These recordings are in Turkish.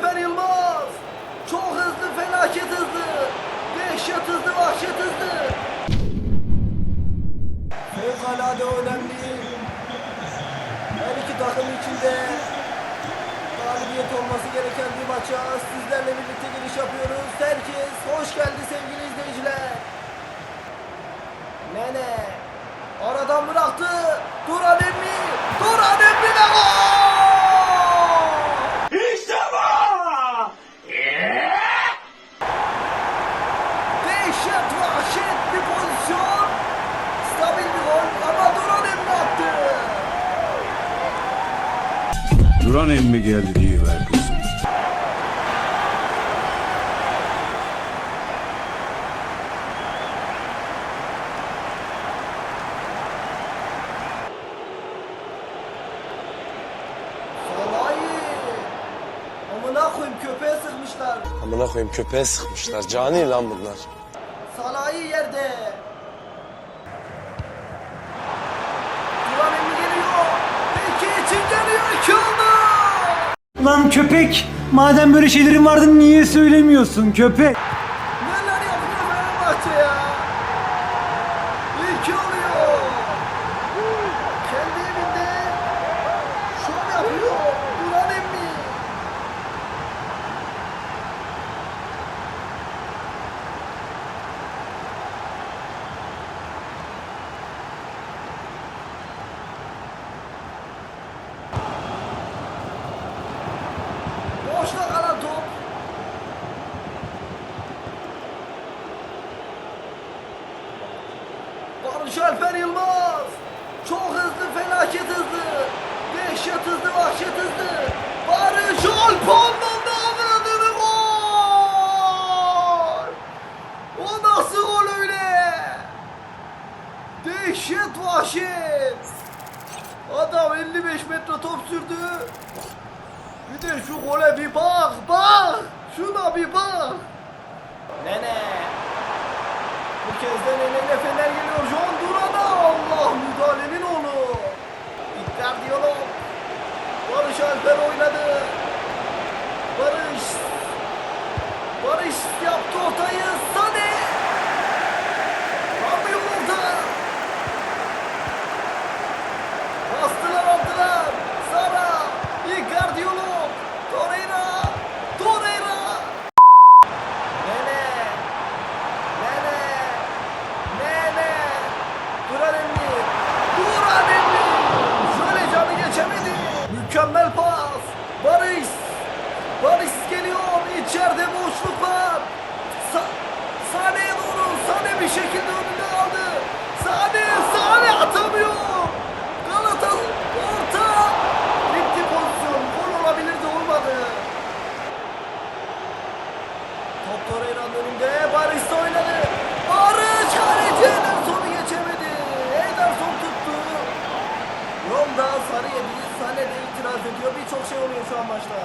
Muzaffer Yılmaz. Çok hızlı, felaket hızlı. Dehşet hızlı, vahşet hızlı. Fevkalade önemli. Her iki takım içinde galibiyet olması gereken bir maça sizlerle birlikte giriş yapıyoruz. Herkes hoş geldi sevgili izleyiciler. Nene aradan bıraktı. Duran Emmi. Duran Emmi ve gol! Duran emmi geldi diyiver kızım. Amına koyayım köpeğe sıkmışlar. Amına koyayım köpeğe sıkmışlar. Cani lan bunlar. Salahi yerde. Lan köpek! Madem böyle şeylerin vardı niye söylemiyorsun köpek? Neler yapıyor Fenerbahçe ya? İki oluyor. Kendi evinde şov yapıyor. Duran emmi. Boşta kalan top. Barış Alper Yılmaz. Çok hızlı, felaket hızlı. Dehşet hızlı, vahşet hızlı. Barış Alper'den de avradını gol. O nasıl gol öyle? Dehşet, vahşet. Adam 55 metre top sürdü. Bir de şu gole bir bak, bak. Şuna bir bak. Nene. Bu kez de Nene'yle Fener geliyor. John Duran'a Allah müdahalenin onu. İkrar diyalog. Barış Alper oynadı. Barış. Barış yaptı ortayı. Sane. Ramıyor orada. Bastılar aldılar. Sara. İkrar diyalog. Torreira. Torreira. Nene. Nene! Nene! Duran emmi! Duran emmi! Şöyle canı geçemedi. Mükemmel pas. Barış! Barış geliyor. İçeride boşluk var. Sa Sane'ye doğru. Sane bir şekilde önünde aldı. Sane! Sane atamıyor. Galata orta. Bitti pozisyon. Gol olabilirdi olmadı. Top Torreira'nın önünde. Barış oynadı. Barış kaleci Ederson'u geçemedi. Ederson tuttu. Ronda sarı yedi. Sane de itiraz ediyor. Birçok şey oluyor şu an maçta.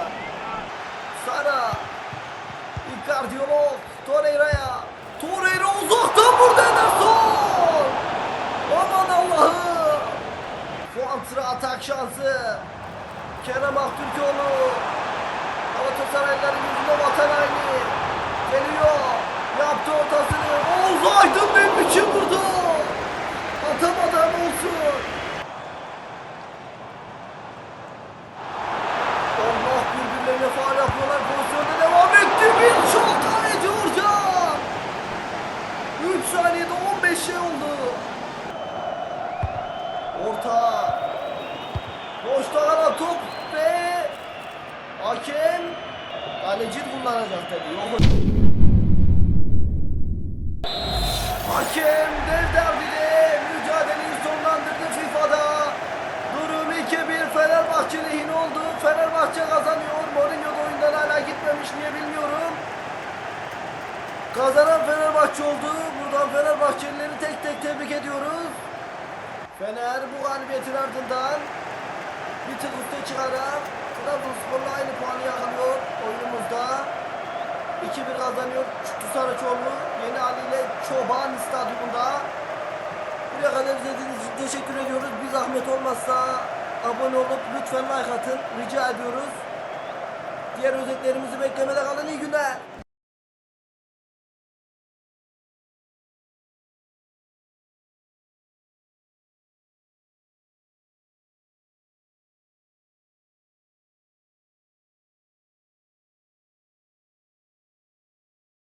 Sara. Icardi yok. Torreira'ya. Torreira uzaktan vurdu Ederson. Aman Allah'ım. Kontra atak şansı. Kerem Aktürkoğlu. Galatasaraylıların yüzüne vatan haini. Geliyor. Yaptı ortasını. Oğuz Aydın ne biçim vurdu. Atamadı ama olsun. Allah birbirlerine faal yapıyorlar. Pozisyonda devam etti. Bir şok kaleci Uğurcan. 3 saniyede 15 şey oldu. Orta. Boşta kalan top ve hakem kullanacak dedi. Yok. Hakem dev derbide mücadeleyi sonlandırdı FIFA'da. Durum 2-1 Fenerbahçe lehine oldu. Fenerbahçe kazanıyor. Mourinho da oyundan hala gitmemiş niye bilmiyorum. Kazanan Fenerbahçe oldu. Buradan Fenerbahçelileri tek tek tebrik ediyoruz. Fener bu galibiyetin ardından bir tık üste çıkarak Trabzonspor'la aynı puanı yakalıyor oyunumuzda. 2-1 kazanıyor Şükrü Saraçoğlu Yeni Ali ile Çoban Stadyumunda. Buraya kadar izlediğiniz için teşekkür ediyoruz. Bir zahmet olmazsa abone olup lütfen like atın. Rica ediyoruz. Diğer özetlerimizi beklemede kalın. İyi günler.